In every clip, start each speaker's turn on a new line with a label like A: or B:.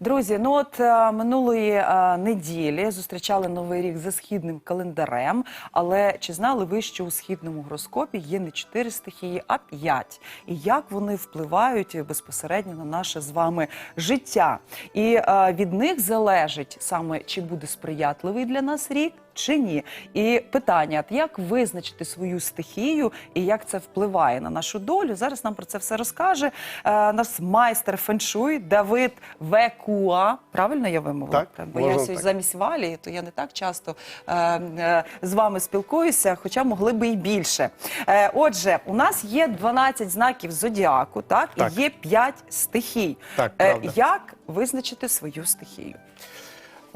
A: Друзі, ну от е, минулої е, неділі зустрічали новий рік за східним календарем. Але чи знали ви, що у східному гороскопі є не чотири стихії, а п'ять? І як вони впливають безпосередньо на наше з вами життя? І е, від них залежить саме чи буде сприятливий для нас рік. Чи ні, і питання: як визначити свою стихію і як це впливає на нашу долю? Зараз нам про це все розкаже е, наш майстер феншуй Давид Векуа. Правильно я вимовила?
B: Так,
A: Бо я сьогодні замість валі, то я не так часто е, е, з вами спілкуюся, хоча могли би і більше. Е, отже, у нас є 12 знаків зодіаку, так,
B: Так.
A: і є 5 стихій.
B: Так,
A: Е, як визначити свою стихію?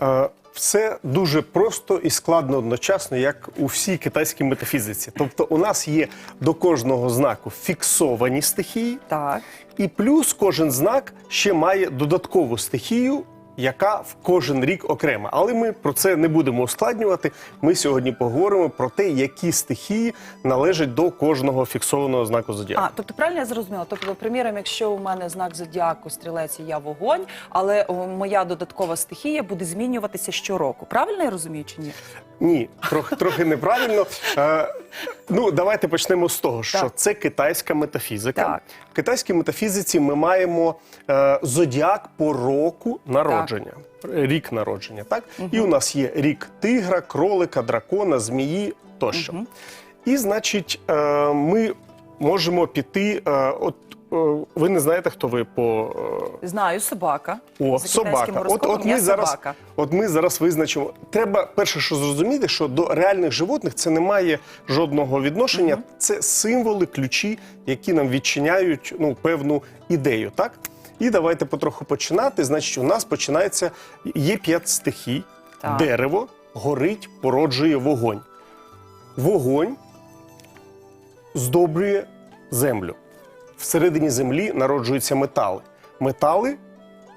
B: Е, Все дуже просто і складно одночасно, як у всій китайській метафізиці. Тобто, у нас є до кожного знаку фіксовані стихії,
A: Так.
B: і плюс кожен знак ще має додаткову стихію, яка в кожен рік окрема. Але ми про це не будемо ускладнювати. Ми сьогодні поговоримо про те, які стихії належать до кожного фіксованого знаку зодіаку.
A: А, тобто правильно я зрозуміла? Тобто, приміром, якщо у мене знак зодіаку стрілець я вогонь, але моя додаткова стихія буде змінюватися щороку. Правильно я розумію чи ні?
B: Ні, трохи трохи неправильно. Е, ну, давайте почнемо з того, що
A: Так.
B: це китайська метафізика.
A: Так.
B: В китайській метафізиці ми маємо е, зодіак по року народження, рік народження. Так? І у нас є рік тигра, кролика, дракона, змії тощо. І, значить, е, ми можемо піти. Е, от ви не знаєте, хто ви по. е,
A: Знаю, собака.
B: о,
A: За
B: собака. От, от ми зараз,
A: собака.
B: от ми зараз визначимо. Треба перше, що зрозуміти, що до реальних животних це не має жодного відношення. Це символи, ключі, які нам відчиняють ну певну ідею. Так і давайте потроху починати. Значить, у нас починається є п'ять стихій:
A: Так.
B: дерево горить, породжує вогонь. Вогонь здобрює землю. Всередині землі народжуються метали. Метали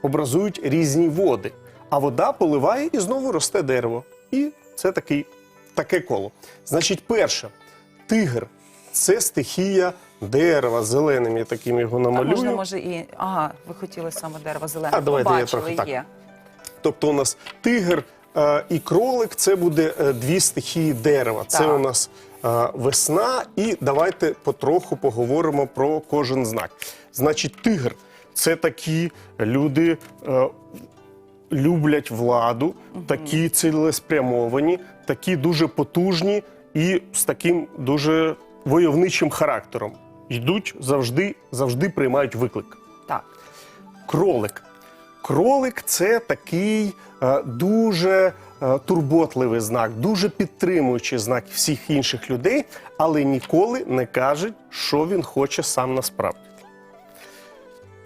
B: образують різні води, а вода поливає і знову росте дерево. І це такий, таке коло. Значить, перше, тигр це стихія дерева зеленим. Я таким його
A: А можна, може, і. Ага, ви хотіли саме дерево зелене.
B: А, давайте я
A: Побачили,
B: трохи так.
A: є.
B: Тобто у нас тигр е, і кролик це буде е, дві стихії дерева. Це
A: Так.
B: у нас весна, і давайте потроху поговоримо про кожен знак. Значить, тигр це такі люди. Е, Люблять владу, такі цілеспрямовані, такі дуже потужні і з таким дуже войовничим характером. Йдуть завжди, завжди приймають виклик.
A: Так.
B: Кролик. Кролик це такий е, дуже е, турботливий знак, дуже підтримуючий знак всіх інших людей, але ніколи не каже, що він хоче сам насправді.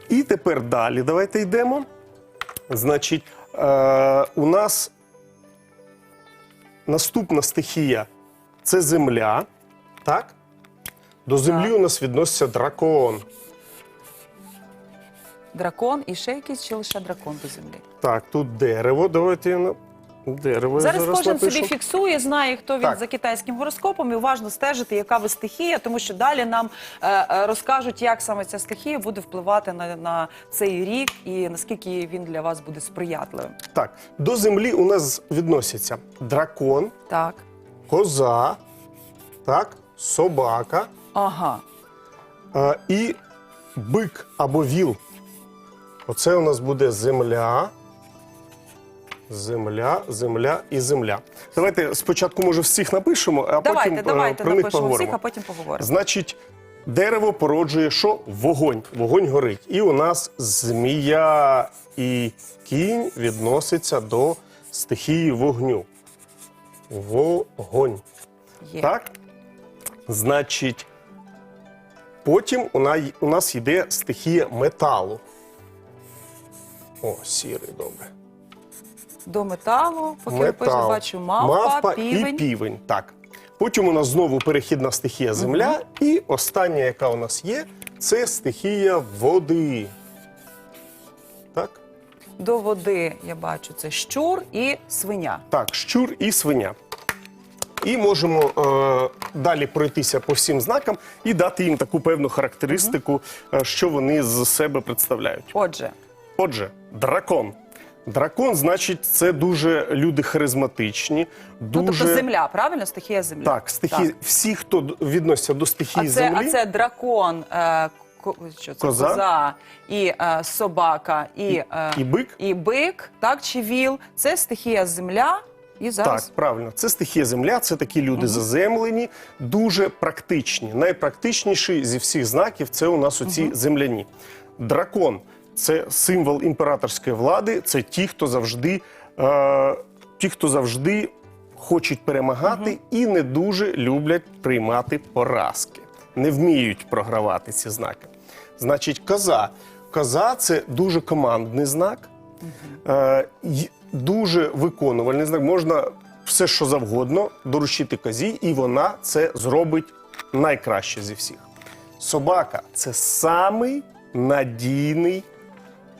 B: І тепер далі давайте йдемо. Значить, е, у нас наступна стихія це земля. Так? До землі у нас відноситься дракон.
A: Дракон і ще якийсь чи лише дракон до землі.
B: Так, тут дерево. Давайте я на дерево. я
A: Зараз, кожен
B: напишу.
A: собі фіксує, знає, хто він
B: Так.
A: за китайським гороскопом, і уважно стежити, яка ви стихія, тому що далі нам е, е, розкажуть, як саме ця стихія буде впливати на, на цей рік і наскільки він для вас буде сприятливим.
B: Так, до землі у нас відносяться дракон,
A: Так.
B: коза, так, собака
A: Ага.
B: е, і бик або віл. Оце у нас буде земля. Земля, земля і земля. Давайте спочатку, може, всіх напишемо, а
A: Давайте,
B: потім е,
A: давайте
B: про них поговоримо.
A: всіх, а потім поговоримо.
B: Значить, дерево породжує що? Вогонь. Вогонь горить. І у нас змія і кінь відноситься до стихії вогню. Вогонь.
A: Є.
B: Так? Значить, потім у нас йде стихія металу. О, сірий, добре.
A: До металу, поки пишу, бачу мавпа, півень.
B: і півень. Так. Потім у нас знову перехідна стихія земля. І остання, яка у нас є, це стихія води. Так?
A: До води я бачу це щур і свиня.
B: Так, щур і свиня. І можемо е, далі пройтися по всім знакам і дати їм таку певну характеристику, е, що вони з себе представляють.
A: Отже,
B: Отже, дракон. Дракон, значить, це дуже люди харизматичні,
A: ну тобто земля, правильно? Стихія земля.
B: так, стихії, всі, хто відносяться до
A: А
B: стихії
A: це,
B: землі,
A: а це дракон, е, ко- що це?
B: Коза.
A: і е, собака, і, е,
B: і бик.
A: і бик, так, чи віл. Це стихія земля. І зараз
B: Так, правильно, це стихія земля, це такі люди заземлені, дуже практичні. Найпрактичніший зі всіх знаків це у нас оці земляні. Дракон це символ імператорської влади, це ті, хто завжди, е, ті, хто завжди хочуть перемагати і не дуже люблять приймати поразки. Не вміють програвати ці знаки. Значить, коза. Коза це дуже командний знак. Е, й- дуже виконувальний знак. Можна все, що завгодно, доручити козі, і вона це зробить найкраще зі всіх. Собака це самий надійний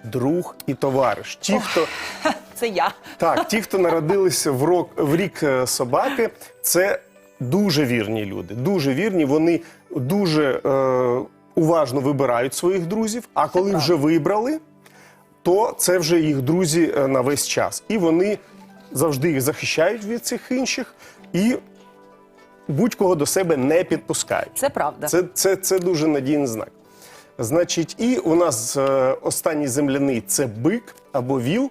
B: друг і товариш. Ті, хто
A: це я.
B: так, ті, хто народилися в рок в рік е, собаки, це дуже вірні люди. Дуже вірні. Вони дуже е, уважно вибирають своїх друзів. А коли вже вибрали, то це вже їх друзі е, на весь час. І вони завжди їх захищають від цих інших і будь-кого до себе не підпускають.
A: Це правда.
B: Це, це, це дуже надійний знак. Значить, і у нас е, останній земляний це бик або віл.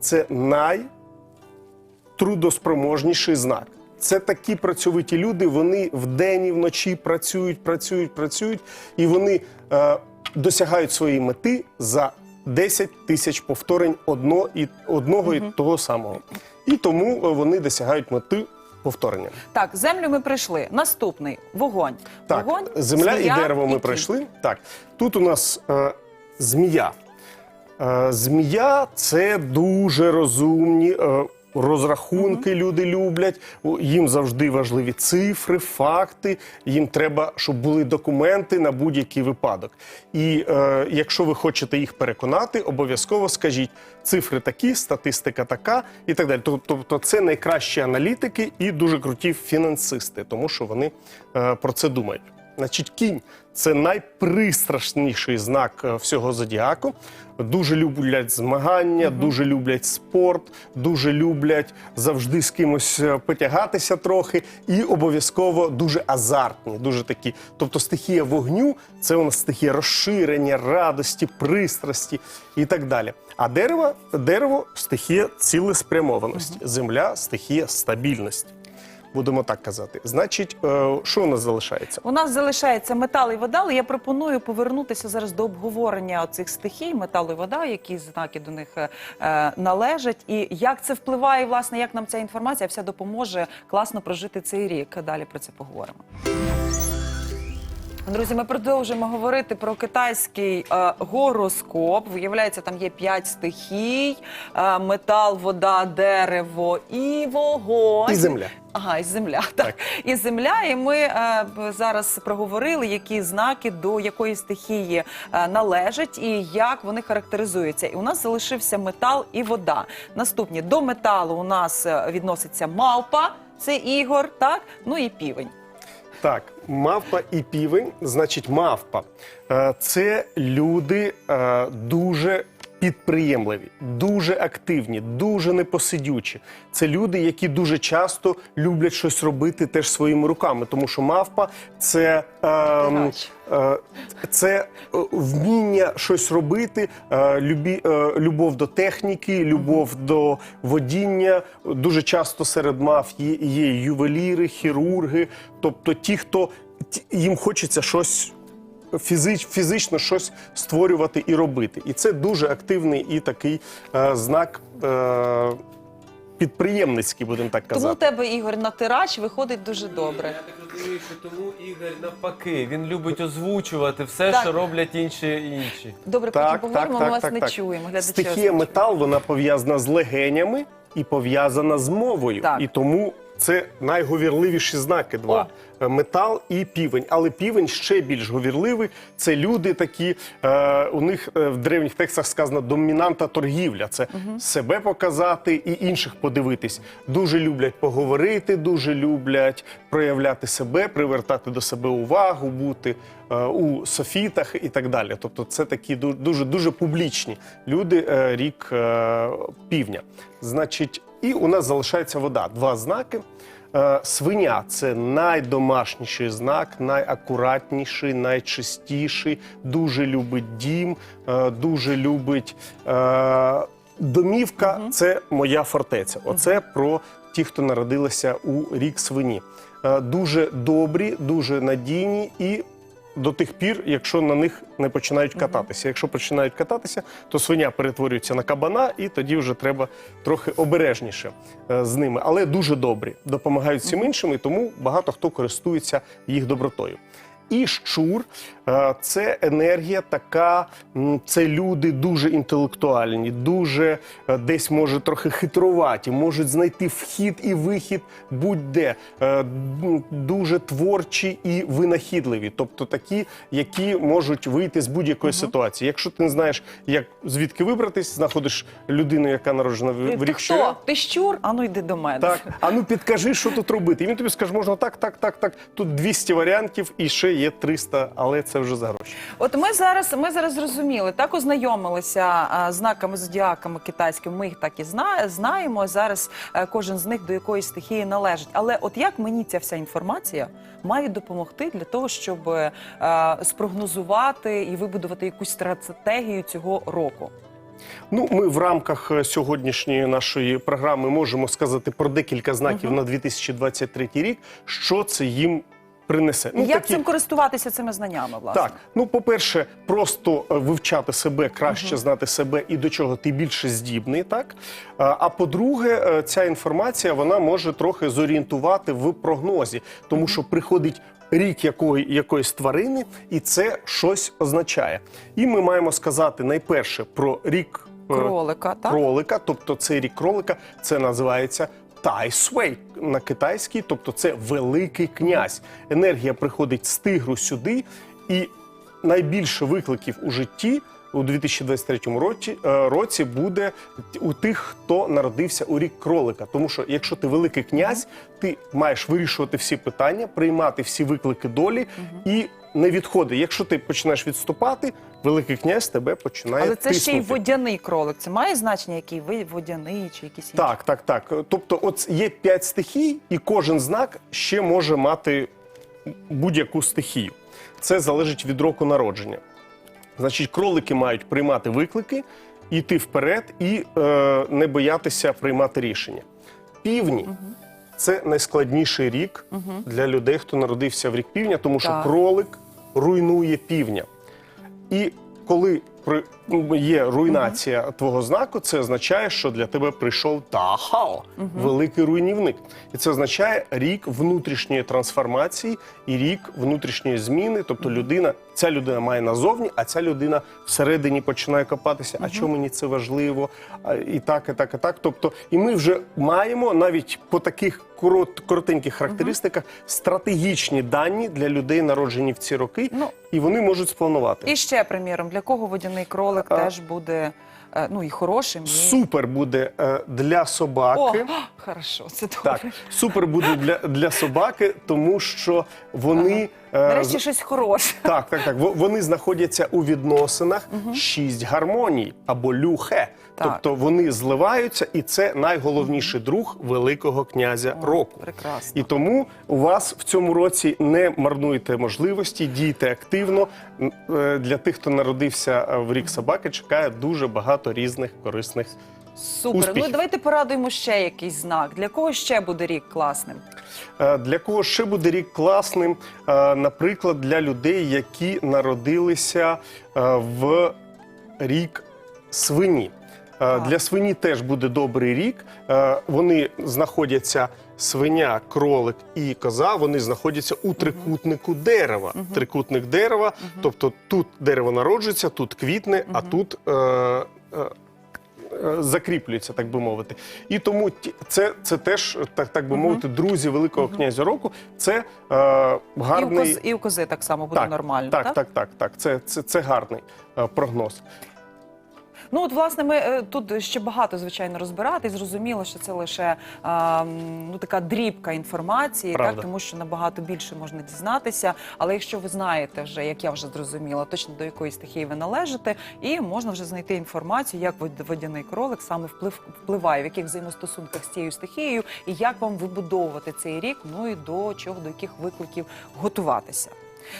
B: Це найтрудоспроможніший знак. Це такі працьовиті люди, вони вдень і вночі працюють, працюють, працюють, і вони е, досягають своєї мети за 10 тисяч повторень одно і, одного і того самого. І тому е, вони досягають мети повторення.
A: Так, землю ми прийшли. Наступний вогонь.
B: Так,
A: Вогонь,
B: земля
A: змія
B: і дерево ми пройшли. Так, тут у нас е, змія. Е, змія це дуже розумні. Е, Розрахунки люди люблять, їм завжди важливі цифри, факти. Їм треба, щоб були документи на будь-який випадок. І е, якщо ви хочете їх переконати, обов'язково скажіть цифри такі, статистика така і так далі. Тобто, це найкращі аналітики і дуже круті фінансисти, тому що вони е, про це думають. Значить, кінь це найпристрашніший знак е, всього зодіаку. Дуже люблять змагання, дуже люблять спорт, дуже люблять завжди з кимось е, потягатися трохи, і обов'язково дуже азартні, дуже такі. Тобто стихія вогню це у нас стихія розширення, радості, пристрасті і так далі. А дерево, дерево стихія цілеспрямованості, земля стихія стабільності. Будемо так казати. Значить, е, що у нас залишається?
A: У нас залишається метал і вода, але я пропоную повернутися зараз до обговорення цих стихій, метал і вода, які знаки до них е, е, належать, і як це впливає, власне, як нам ця інформація вся допоможе класно прожити цей рік. Далі про це поговоримо. Друзі, ми продовжуємо говорити про китайський е, гороскоп. Виявляється, там є п'ять стихій: е, метал, вода, дерево і вогонь.
B: І земля.
A: Ага, і земля. Так. І земля. І ми е, зараз проговорили, які знаки до якої стихії е, належать і як вони характеризуються. І у нас залишився метал і вода. Наступні до металу у нас е, відноситься мавпа, це ігор, так ну і півень.
B: Так, мавпа і півень, значить, мавпа. Е, Це люди е, дуже підприємливі, дуже активні, дуже непосидючі. Це люди, які дуже часто люблять щось робити теж своїми руками, тому що мавпа це. ем, Е, Це е, вміння щось робити, е, любі, е, любов до техніки, любов до водіння. Дуже часто серед мав є, є ювеліри, хірурги, тобто ті, хто їм хочеться щось фізич, фізично щось створювати і робити. І це дуже активний і такий е, знак. Е, Підприємницький, будемо так
A: Тому у тебе ігор натирач виходить дуже добре.
C: Я так розумію, що тому Ігор навпаки. Він любить озвучувати все,
A: Так.
C: що роблять інші інші.
A: Добре, потім поговоримо, ми вас не чуємо. Глядачі
B: Стихія метал вона пов'язана з легенями і пов'язана з мовою.
A: Так.
B: І тому це найговірливіші знаки. Два Е, метал і півень. Але півень ще більш говірливий. Це люди такі. Е, у них е, в древніх текстах сказано домінанта торгівля. Це себе показати і інших подивитись. Дуже люблять поговорити, дуже люблять проявляти себе, привертати до себе увагу, бути е, у софітах і так далі. Тобто, це такі ду- дуже дуже публічні люди. е, Рік е, півня. Значить, і у нас залишається вода. Два знаки. Е, Свиня це найдомашніший знак, найакуратніший, найчистіший, дуже любить дім, е, дуже любить е, домівка. Це моя фортеця. Оце про ті, хто народилися у рік свині. Дуже добрі, дуже надійні і. До тих пір, якщо на них не починають кататися. Якщо починають кататися, то свиня перетворюється на кабана, і тоді вже треба трохи обережніше е, з ними. Але дуже добрі, допомагають всім іншим, і тому багато хто користується їх добротою. І щур е, це енергія така, це люди дуже інтелектуальні, дуже е, десь може трохи хитруваті, можуть знайти вхід і вихід будь-де, Е, дуже творчі і винахідливі, тобто такі, які можуть вийти з будь-якої ситуації. Якщо ти не знаєш, як звідки вибратись, знаходиш людину, яка народжена в, в
A: Ти
B: рік
A: хто? Ти щур? А ну йди до мене.
B: Так, а ну підкажи, що тут робити. І він тобі скаже, можна так, так, так, так. Тут 200 варіантів і ще є 300, але це вже за гроші.
A: От ми зараз, ми зараз зрозуміли, так ознайомилися а, з знаками зодіаками китайськими. Ми їх так і зна, знаємо. Зараз е, кожен з них до якоїсь стихії належить. Але от як мені ця вся інформація має допомогти для того, щоб е, спрогнозувати і вибудувати якусь стратегію цього року?
B: Ну, ми в рамках е, сьогоднішньої нашої програми можемо сказати про декілька знаків на 2023 рік, що це їм принесе.
A: І як
B: такі-
A: цим користуватися цими знаннями, власне?
B: Так, ну по-перше, просто е, вивчати себе, краще знати себе і до чого ти більше здібний, так А, а по-друге, е, ця інформація вона може трохи зорієнтувати в прогнозі, тому що приходить рік якої, якоїсь тварини, і це щось означає. І ми маємо сказати найперше про рік е,
A: Кролика, так?
B: кролика, тобто цей рік кролика, це називається Тайсвей на китайській, тобто це великий князь. Енергія приходить з тигру сюди, і найбільше викликів у житті у 2023 році, е, році буде у тих, хто народився у рік кролика. Тому що якщо ти великий князь, ти маєш вирішувати всі питання, приймати всі виклики долі і не відходи. Якщо ти починаєш відступати, великий князь тебе починає
A: Але це ще й водяний кролик. Це має значення, який ви водяний чи якийсь інший?
B: Так, так, так. Тобто, от є п'ять стихій, і кожен знак ще може мати будь-яку стихію. Це залежить від року народження. Значить, кролики мають приймати виклики, йти вперед і е, не боятися приймати рішення. Півні це найскладніший рік для людей, хто народився в рік півня, тому що
A: Так.
B: кролик руйнує півня. І коли при- є руйнація твого знаку, це означає, що для тебе прийшов Тахао, великий руйнівник. І це означає рік внутрішньої трансформації і рік внутрішньої зміни. Тобто людина, ця людина має назовні, а ця людина всередині починає копатися. А чому мені це важливо? І так, і так, і так. Тобто, і ми вже маємо навіть по таких корот, коротеньких характеристиках стратегічні дані для людей, народжені в ці роки,
A: Ну,
B: і вони можуть спланувати.
A: І ще, приміром, для кого водяний кролик теж буде е, ну, і хорошим, і...
B: Супер буде для для
A: О,
B: собаки.
A: хорошо, це добре.
B: Так, супер буде для, для собаки, тому що вони Ага.
A: Нарешті щось хороше.
B: так, так, так. во- Вони знаходяться у відносинах шість гармоній або люхе.
A: Так.
B: Тобто вони зливаються, і це найголовніший друг великого князя року.
A: прекрасно.
B: І тому у вас в цьому році не марнуйте можливості, дійте активно. Е, Для тих, хто народився е, в рік собаки, чекає дуже багато різних корисних
A: Супер.
B: успіхів.
A: Ну давайте порадуємо ще якийсь знак. Для кого ще буде рік класним?
B: Е, Для кого ще буде рік класним? Наприклад, для людей, які народилися в рік свині. Е, Для свині теж буде добрий рік. Е, Вони знаходяться свиня, кролик і коза. Вони знаходяться у трикутнику дерева. Трикутник дерева, тобто тут дерево народжується, тут квітне, а тут. е, закріплюється, так би мовити. І тому це, це теж, так, так би мовити, друзі Великого князя року. Це е,
A: І, у
B: гарний.
A: коз, і у кози так само буде нормально.
B: Так, так, так, так. Це, це, це гарний е, прогноз.
A: Ну от власне ми е, тут ще багато звичайно розбирати. Зрозуміло, що це лише а, ну така дрібка інформації,
B: Правда.
A: так тому що набагато більше можна дізнатися. Але якщо ви знаєте вже, як я вже зрозуміла, точно до якої стихії ви належите, і можна вже знайти інформацію, як вод- водяний кролик саме вплив впливає, в яких взаємостосунках з цією стихією, і як вам вибудовувати цей рік, ну і до чого, до яких викликів готуватися.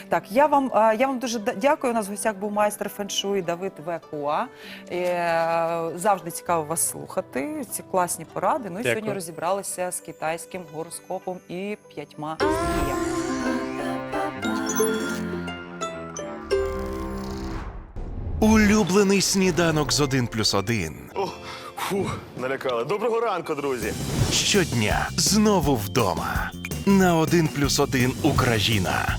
A: Так, я вам, е, я вам дуже дякую. У нас в гостях був майстер феншуй Давид Векуа. Е, Завжди цікаво вас слухати. Ці класні поради. Ну і
B: Дякую.
A: сьогодні розібралися з китайським гороскопом і п'ятьма стихіями.
D: Улюблений сніданок з 1 плюс 1.
E: О, фух, налякали. Доброго ранку, друзі.
D: Щодня знову вдома. На 1 плюс 1 Україна